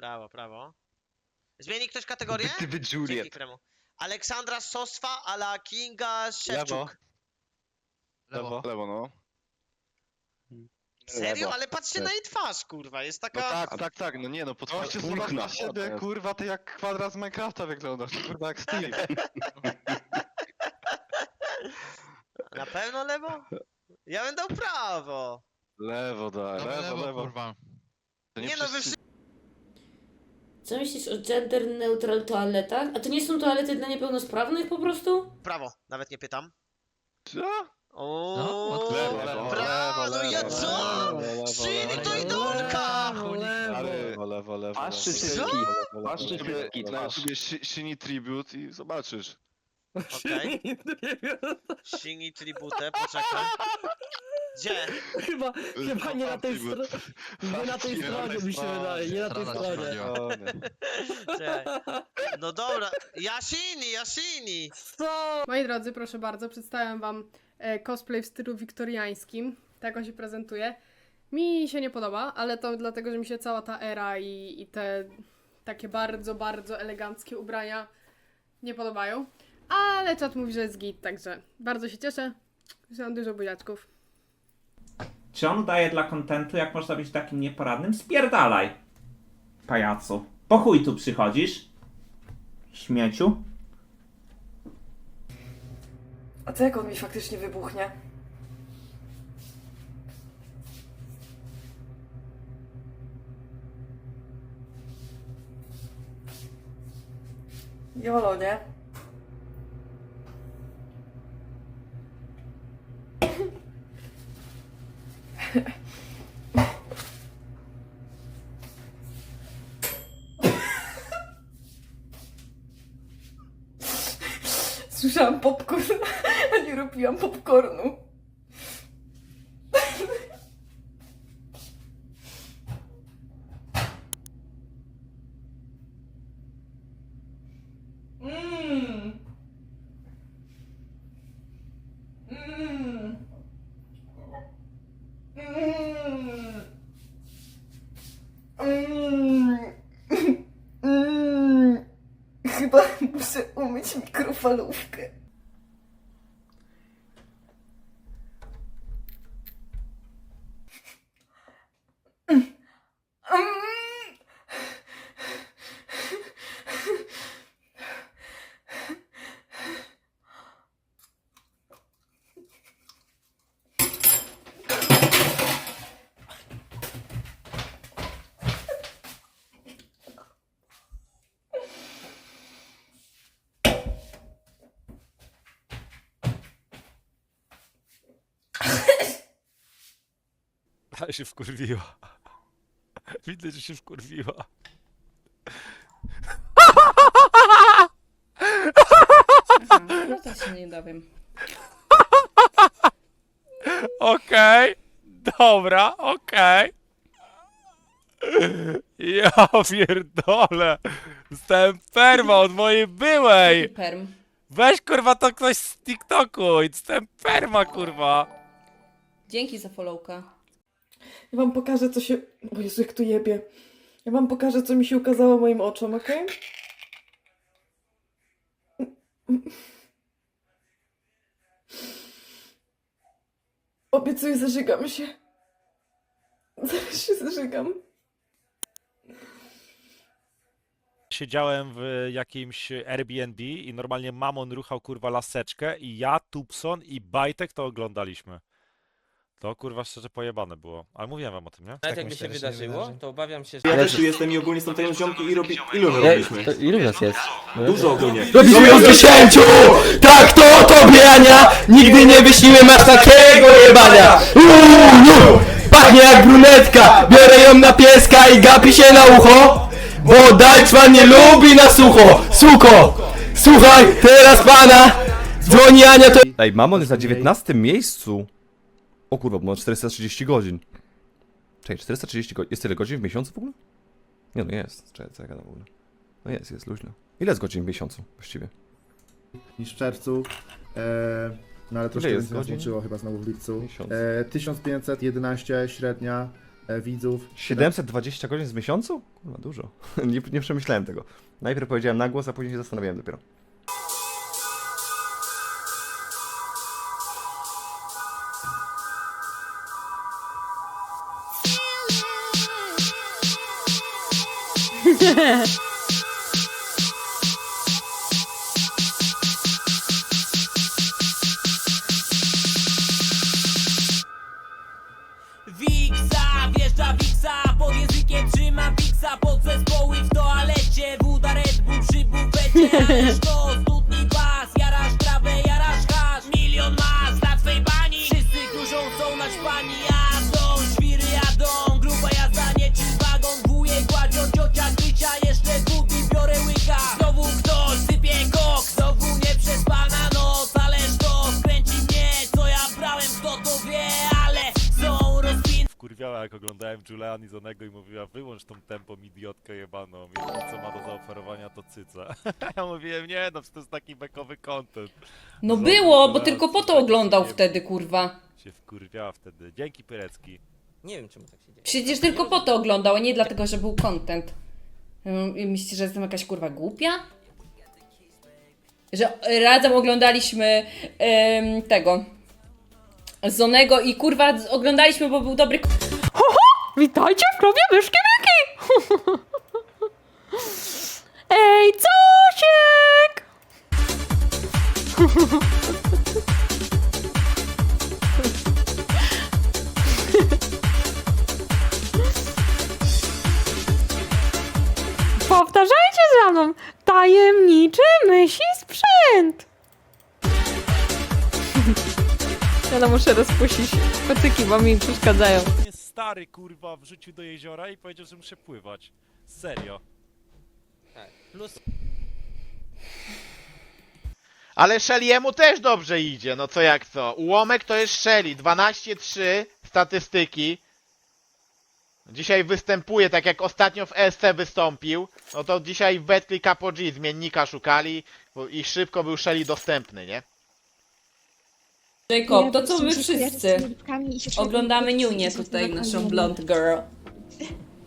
Prawo, prawo. Zmieni ktoś kategorię? Ty by Dzięki Juliet. Kremu. Aleksandra Soswa ala Kinga Szewczuk. Lewo. Lewo, no. Serio? Lewo. Ale patrzcie na jej twarz, kurwa. Jest No taka... tak, tak, tak, no nie no, Gościu, potwórzcie zobacz na siebie, kurwa, ty jak kwadrat z Minecrafta wyglądasz, kurwa jak Steve. Na pewno lewo? Ja bym dał prawo. Lewo daj, lewo, lewo. kurwa. To Nie no, wy wszyscy- Co myślisz o gender neutral toaletach? A to nie są toalety dla niepełnosprawnych po prostu? Prawo, nawet nie pytam. Co? O, No, Lewo, lewo, prawo, lewo, ja lewo, co? lewo, lewo, Czyli to lewo, idolka! Lewo, lewo, lewo. Paszczy lewo, cycki. lewo, lewo, lewo. Daj masz. sobie Shi- Shini Tribute i zobaczysz. Okej. Shingi tribute, poczekaj. Gdzie? Chyba, chyba nie na tej stronie. Nie na tej stronie mi się wydaje, nie na tej Strona stronie. Czekaj. No dobra, Yashini, Yashini! Co? Moi drodzy, proszę bardzo, przedstawiam wam e, cosplay w stylu wiktoriańskim. Tak on się prezentuje. Mi się nie podoba, ale to dlatego, że mi się cała ta era i, i te takie bardzo, bardzo eleganckie ubrania nie podobają. Ale czat mówi, że jest git, także bardzo się cieszę. że Mam dużo buziaczków. Czy on daje dla kontentu, jak można być takim nieporadnym? Spierdalaj, pajacu. Po chuj tu przychodzisz? Śmieciu? A co jak on mi faktycznie wybuchnie? Jolo, nie? Słyszałam popcorn, a nie robiłam popcornu. Muszę umyć mikrofalówkę. Ale się wkurwiła. Widzę, że się wkurwiła. No to się nie dowiem. Okej. Dobra, okej. Ja pierdolę. Zostałem perma od mojej byłej. Perm. Weź kurwa to ktoś z TikToku. Jestem perma kurwa. Dzięki za followka. Ja wam pokażę, co się... O Jezu, jak tu jebie. Ja wam pokażę, co mi się ukazało moim oczom, okej? Obiecuję, zażygam się. Zaraz się zażygam. Siedziałem w jakimś Airbnb i normalnie Mamon ruchał kurwa laseczkę i ja, Tupson i Bajtek to oglądaliśmy. To kurwa szczerze pojebane było. Ale mówiłem wam o tym, nie? Nawet jakby się wydarzyło, to obawiam się, Ja że... też tu jestem i ogólnie są tutaj ziomki i robi... Ilu my robiliśmy? ilu nas jest? Dużo ogólnie. Robiliśmy od 10! Tak to tobie, Ania! Nigdy nie wyśniłem aż takiego jebania! Uuu, Pachnie jak brunetka! Biorę ją na pieska i gapi się na ucho! Bo Dajczman nie lubi na sucho! Suko! Słuchaj, teraz pana! Dzwoni Ania to... Ej, Mamon jest na 19 miejscu. O kurwa, bo ma 430 godzin. Czekaj, 430 godzin. Jest tyle godzin w miesiącu w ogóle? Nie no jest. Czekaj, co ja gadam w ogóle. No jest, jest luźno. Ile jest godzin w miesiącu właściwie? Niż w czerwcu. E, no ale troszkę jest więcej nas godzin? chyba znowu w lipcu. Miesiąc. E, 1511 średnia. widzów. 720 godzin z miesiącu? Kurwa, dużo. nie, nie przemyślałem tego. Najpierw powiedziałem na głos, a później się zastanawiałem dopiero. Yeah. kto to wie Ale są rozpin Wkurwiała jak oglądałem Julian i Zonego i mówiła wyłącz tą tempą idiotkę jebaną. Jedyne co ma do zaoferowania to cyca. ja mówiłem nie no, to jest taki bekowy content. No było, bo tylko po to taki oglądał się- wtedy, kurwa. Się wkurwiała wtedy. Dzięki Pyrecki. Nie wiem czemu tak się dzieje. Przecież tylko po to oglądał, a nie dlatego, że był content. I Myślicie, że jestem jakaś kurwa głupia? Że razem oglądaliśmy tego. Zonego i kurwa oglądaliśmy, bo był dobry. Witajcie w klubie myszki Miki! Ej, Cosiek! Powtarzajcie za mną! Tajemniczy mysi sprzęt! Ja no muszę rozpuścić kotyki, bo mi przeszkadzają. Jest stary kurwa w życiu do jeziora i powiedział, że muszę pływać. Serio. Tak. Plus Ale Shelley'emu też dobrze idzie, no co jak co. Ułomek to jest Shelly, 12-3 statystyki. Dzisiaj występuje, tak jak ostatnio w ESC wystąpił. No to dzisiaj w Betclick Capo G zmiennika szukali bo i szybko był Shelly dostępny, nie? Jacob, to co my wszyscy. Oglądamy Niunię tutaj, naszą blond girl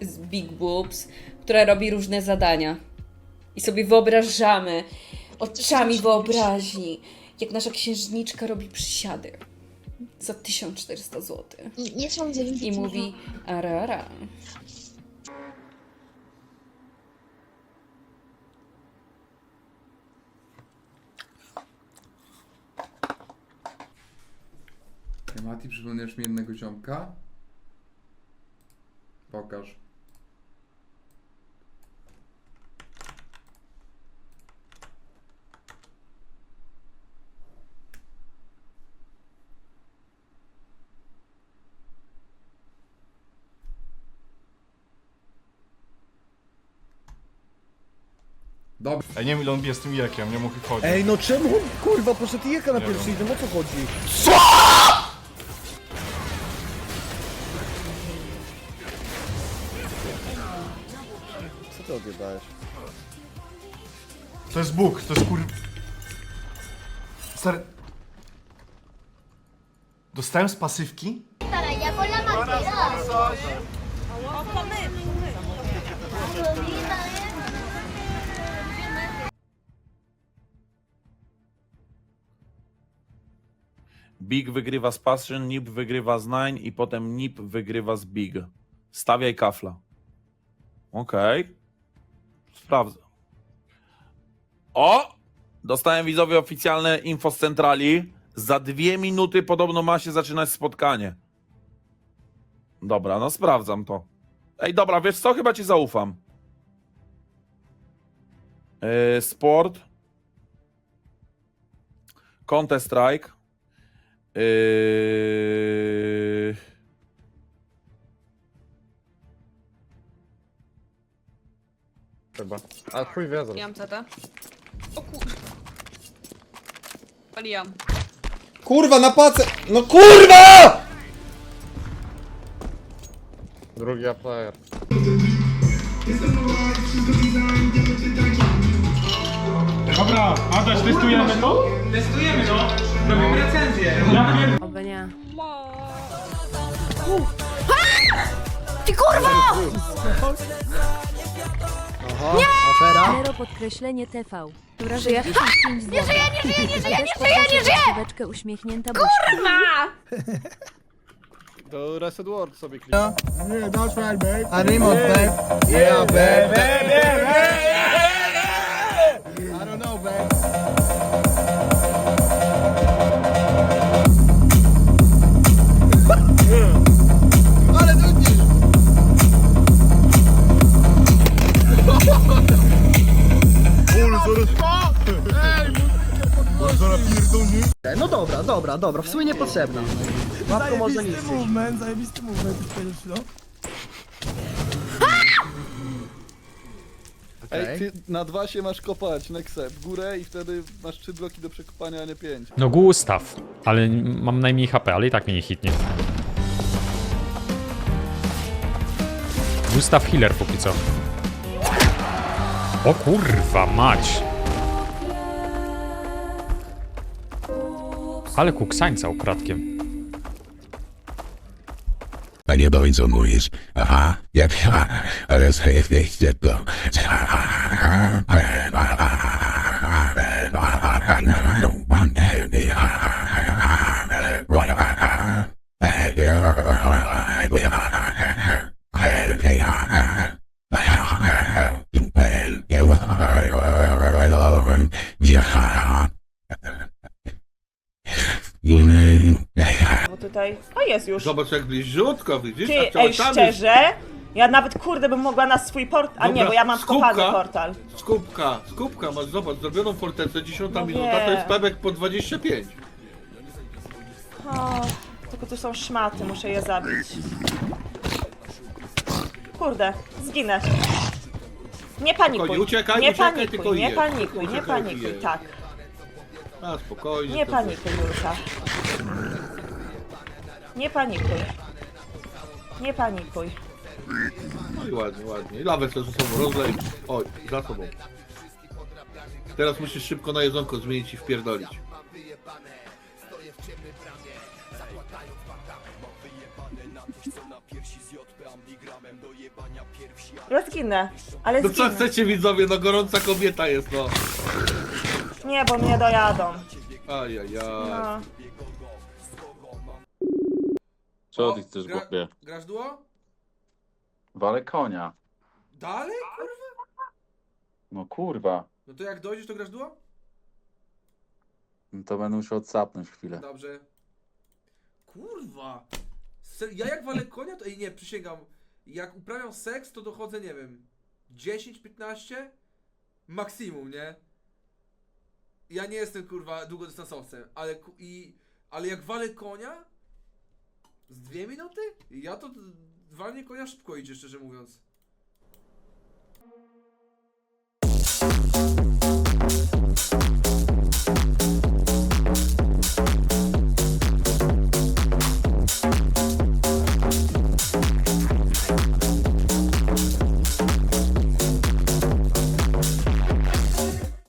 z Big Boobs, która robi różne zadania. I sobie wyobrażamy oczami wyobraźni, jak nasza księżniczka robi przysiady za 1400 zł. Nie sądzę, I mówi ara, Mati, przypomniesz mi jednego ziomka? Pokaż. Dobrze. Ja nie wiem ile on bije z tym jakiem, nie mógł chodzić. Ej, no czemu on, kurwa poszedł jeka na pierwszy item, o co chodzi? Co ty odjebałeś? To jest Bóg, to jest kur... Stary... Dostałem z pasywki? Big wygrywa z Passion, Nip wygrywa z Nine i potem Nip wygrywa z Big. Stawiaj kafla. Okej. Sprawdzę. O! Dostałem widzowie oficjalne info z centrali. Za dwie minuty podobno ma się zaczynać spotkanie. Dobra, no sprawdzam to. Ej, dobra, wiesz co? Chyba ci zaufam. Yy, sport. Contest Strike. Yy... Chyba. A chuj wie, mam tata. O kur... Paliłam. Kurwa, na pacę! No kurwa! Drugi player. Dobra, Adaś, testujemy to? Testujemy no! Robimy recenzję! Oby nie. Oho, afera. Zero podkreślenie TV. Która Żyje. za 55 Nie żyję, nie żyję, nie żyję, nie żyję, nie żyję! Uśmiechnięta. Kurwa! To reset word sobie kliknij. Yeah, that's right, babe. A remote, babe. Yeah, babe. I don't know, babe. No dobra, dobra, dobra, w sumie niepotrzebna. Łapko można niszczyć. movement, zajebisty movement, no. Ej, ty na dwa się masz kopać, Nexe, w górę i wtedy masz trzy bloki do przekopania, a nie pięć. No Gustaw, ale mam najmniej HP, ale i tak mnie nie hitnie. Gustaw healer póki co. O kurwa mać. Ale kuksańca ukradkiem. A nie co mówisz. Aha, jak ale nicht ciepło. Bo już. Zobacz jak bliziutko, widzisz? Ty, ej, szczerze? Ja nawet, kurde, bym mogła na swój portal... A nie, bo ja mam skopany portal. Skupka, skupka, masz zobacz, zrobioną fortecę, 10 No minuta, to wiem. jest pebek po 25. O, tylko tu są szmaty, muszę je zabić. Kurde, zginę. Nie panikuj. Spokojnie, uciekaj, nie uciekaj, panikuj, tylko nie panikuj, nie Uciekaj, panikuj, tak. A spokojnie. Nie to- panikuj, Julka. Nie panikuj. Nie panikuj. No i ładnie, ładnie. I lawę sobie ze sobą rozlej. Oj, za sobą. Teraz musisz szybko na jedzonko zmienić i wpierdolić. Ja zginę, ale No co zginę. chcecie widzowie, no gorąca kobieta jest, no. Nie, bo mnie dojadą. Ajajaj. No. Co ty chcesz, głupie? Grasz duo? Wale konia. Dalej, kurwa? No kurwa. No to jak dojdziesz, to grasz duo? No to będę musiał odsapnąć chwilę. Dobrze. Kurwa. Se- Ja jak walę konia, to Ej, nie, przysięgam. Jak uprawiam seks, to dochodzę, nie wiem, 10-15? Maksimum, nie? Ja nie jestem, kurwa, długodystansowcem, ale, ku- i, ale jak walę konia? Z dwie minuty? Ja to walnie konia szybko idzie, szczerze mówiąc.